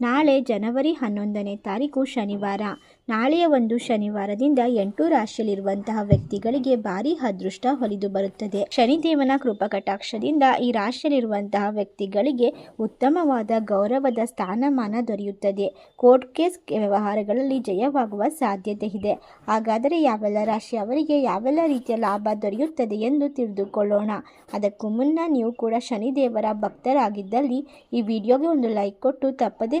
ನಾಳೆ ಜನವರಿ ಹನ್ನೊಂದನೇ ತಾರೀಕು ಶನಿವಾರ. ನಾಳೆಯ ಒಂದು ಶನಿವಾರದಿಂದ ಎಂಟು ರಾಶಿಯಲ್ಲಿರುವಂತಹ ವ್ಯಕ್ತಿಗಳಿಗೆ ಭಾರಿ ಅದೃಷ್ಟ ಹೊಲಿದು ಬರುತ್ತದೆ. ಶನಿದೇವನ ಕೃಪಕಟಾಕ್ಷದಿಂದ ಈ ರಾಶಿಯಲ್ಲಿರುವಂತಹ ವ್ಯಕ್ತಿಗಳಿಗೆ ಉತ್ತಮವಾದ ಗೌರವದ ಸ್ಥಾನಮಾನ ದೊರೆಯುತ್ತದೆ. ಕೋರ್ಟ್ ಕೇಸ್ ವ್ಯವಹಾರಗಳಲ್ಲಿ ಜಯವಾಗುವ ಸಾಧ್ಯತೆ ಇದೆ. ಹಾಗಾದರೆ ಯಾವೆಲ್ಲ ರಾಶಿಯವರಿಗೆ ಯಾವೆಲ್ಲ ರೀತಿಯ ಲಾಭ ದೊರೆಯುತ್ತದೆ ಎಂದು ತಿಳಿದುಕೊಳ್ಳೋಣ. ಅದಕ್ಕೂ ಮುನ್ನ ನೀವು ಕೂಡ ಶನಿದೇವರ ಭಕ್ತರಾಗಿದ್ದಲ್ಲಿ ಈ ವಿಡಿಯೋಗೆ ಒಂದು ಲೈಕ್ ಕೊಟ್ಟು ತಪ್ಪದೇ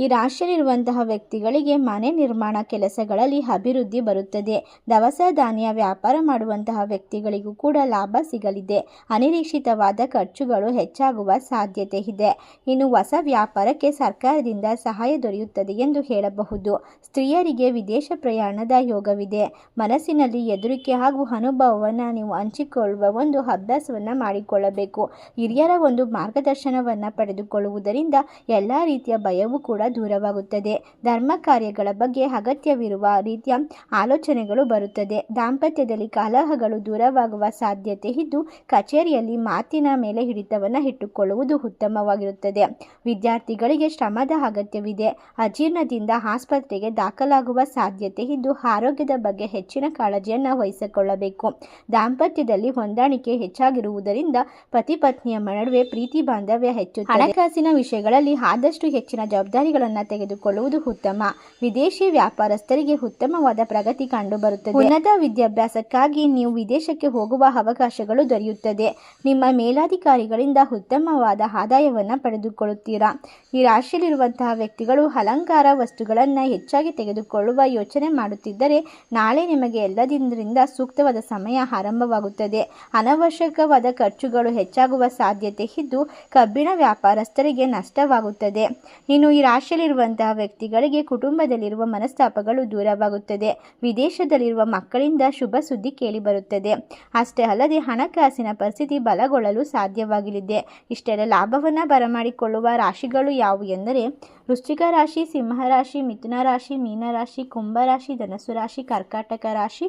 ಈ ರಾಶಿಯಲ್ಲಿರುವಂತಹ ವ್ಯಕ್ತಿಗಳಿಗೆ ಮನೆ ನಿರ್ಮಾಣ ಕೆಲಸಗಳಲ್ಲಿ ಅಭಿವೃದ್ಧಿ ಬರುತ್ತದೆ. ದವಸ ಧಾನ್ಯ ವ್ಯಾಪಾರ ಮಾಡುವಂತಹ ವ್ಯಕ್ತಿಗಳಿಗೂ ಕೂಡ ಲಾಭ ಸಿಗಲಿದೆ. ಅನಿರೀಕ್ಷಿತವಾದ ಖರ್ಚುಗಳು ಹೆಚ್ಚಾಗುವ ಸಾಧ್ಯತೆ ಇದೆ. ಇನ್ನು ಹೊಸ ವ್ಯಾಪಾರಕ್ಕೆ ಸರ್ಕಾರದಿಂದ ಸಹಾಯ ದೊರೆಯುತ್ತದೆ ಎಂದು ಹೇಳಬಹುದು. ಸ್ತ್ರೀಯರಿಗೆ ವಿದೇಶ ಪ್ರಯಾಣದ ಯೋಗವಿದೆ. ಮನಸ್ಸಿನಲ್ಲಿ ಎದುರಿಕೆ ಹಾಗೂ ಅನುಭವವನ್ನು ನೀವು ಹಂಚಿಕೊಳ್ಳುವ ಒಂದು ಅಭ್ಯಾಸವನ್ನು ಮಾಡಿಕೊಳ್ಳಬೇಕು. ಹಿರಿಯರ ಒಂದು ಮಾರ್ಗದರ್ಶನವನ್ನು ಪಡೆದುಕೊಳ್ಳುವುದರಿಂದ ಎಲ್ಲ ರೀತಿಯ ಭಯವೂ ಕೂಡ ದೂರವಾಗುತ್ತದೆ. ಧರ್ಮ ಕಾರ್ಯಗಳ ಬಗ್ಗೆ ಅಗತ್ಯವಿರುವ ರೀತಿಯ ಆಲೋಚನೆಗಳು ಬರುತ್ತದೆ. ದಾಂಪತ್ಯದಲ್ಲಿ ಕಲಹಗಳು ದೂರವಾಗುವ ಸಾಧ್ಯತೆ ಇದ್ದು, ಕಚೇರಿಯಲ್ಲಿ ಮಾತಿನ ಮೇಲೆ ಹಿಡಿತವನ್ನು ಇಟ್ಟುಕೊಳ್ಳುವುದು ಉತ್ತಮವಾಗಿರುತ್ತದೆ. ವಿದ್ಯಾರ್ಥಿಗಳಿಗೆ ಶ್ರಮದ ಅಗತ್ಯವಿದೆ. ಅಜೀರ್ಣದಿಂದ ಆಸ್ಪತ್ರೆಗೆ ದಾಖಲಾಗುವ ಸಾಧ್ಯತೆ ಇದ್ದು, ಆರೋಗ್ಯದ ಬಗ್ಗೆ ಹೆಚ್ಚಿನ ಕಾಳಜಿಯನ್ನು ವಹಿಸಿಕೊಳ್ಳಬೇಕು. ದಾಂಪತ್ಯದಲ್ಲಿ ಹೊಂದಾಣಿಕೆ ಹೆಚ್ಚಾಗಿರುವುದರಿಂದ ಪತಿ ಪತ್ನಿಯ ನಡುವೆ ಪ್ರೀತಿ, ಬಾಂಧವ್ಯ ಹೆಚ್ಚು ಹಣಕಾಸಿನ ವಿಷಯಗಳಲ್ಲಿ ಆದಷ್ಟು ಹೆಚ್ಚಿನ ಜವಾಬ್ದಾರಿಗಳನ್ನು ತೆಗೆದುಕೊಳ್ಳುವುದು ಉತ್ತಮ. ವಿದೇಶಿ ವ್ಯಾಪಾರಸ್ಥರಿಗೆ ಉತ್ತಮವಾದ ಪ್ರಗತಿ ಕಂಡುಬರುತ್ತದೆ. ಉನ್ನತ ವಿದ್ಯಾಭ್ಯಾಸಕ್ಕಾಗಿ ನೀವು ವಿದೇಶಕ್ಕೆ ಹೋಗುವ ಅವಕಾಶಗಳು ದೊರೆಯುತ್ತದೆ. ನಿಮ್ಮ ಮೇಲಾಧಿಕಾರಿಗಳಿಂದ ಉತ್ತಮವಾದ ಆದಾಯವನ್ನು ಪಡೆದುಕೊಳ್ಳುತ್ತೀರಾ? ಈ ರಾಶಿಯಲ್ಲಿರುವಂತಹ ವ್ಯಕ್ತಿಗಳು ಅಲಂಕಾರ ವಸ್ತುಗಳನ್ನು ಹೆಚ್ಚಾಗಿ ತೆಗೆದುಕೊಳ್ಳುವ ಯೋಚನೆ ಮಾಡುತ್ತಿದ್ದರೆ ನಾಳೆ ನಿಮಗೆ ಎಲ್ಲದಿಂದ ಸೂಕ್ತವಾದ ಸಮಯ ಆರಂಭವಾಗುತ್ತದೆ. ಅನವಶ್ಯಕವಾದ ಖರ್ಚುಗಳು ಹೆಚ್ಚಾಗುವ ಸಾಧ್ಯತೆ ಇದ್ದು ಕಬ್ಬಿಣ ವ್ಯಾಪಾರಸ್ಥರಿಗೆ ನಷ್ಟವಾಗುತ್ತದೆ. ನೀನು ಈ ರಾಶಿಯಲ್ಲಿರುವಂತಹ ವ್ಯಕ್ತಿಗಳಿಗೆ ಕುಟುಂಬದಲ್ಲಿರುವ ಮನಸ್ತಾಪಗಳು ದೂರವಾಗುತ್ತದೆ. ವಿದೇಶದಲ್ಲಿರುವ ಮಕ್ಕಳಿಂದ ಶುಭ ಸುದ್ದಿ ಕೇಳಿಬರುತ್ತದೆ. ಅಷ್ಟೇ ಅಲ್ಲದೆ ಹಣಕಾಸಿನ ಪರಿಸ್ಥಿತಿ ಬಲಗೊಳ್ಳಲು ಸಾಧ್ಯವಾಗಲಿದೆ. ಇಷ್ಟೆಲ್ಲ ಲಾಭವನ್ನು ಬರಮಾಡಿಕೊಳ್ಳುವ ರಾಶಿಗಳು ಯಾವುವು ಎಂದರೆ, ವೃಶ್ಚಿಕ ರಾಶಿ, ಸಿಂಹ ರಾಶಿ, ಮಿಥುನ ರಾಶಿ ಮೀನರಾಶಿ ಕುಂಭರಾಶಿ ಧನಸ್ಸು ರಾಶಿ, ಕರ್ಕಾಟಕ ರಾಶಿ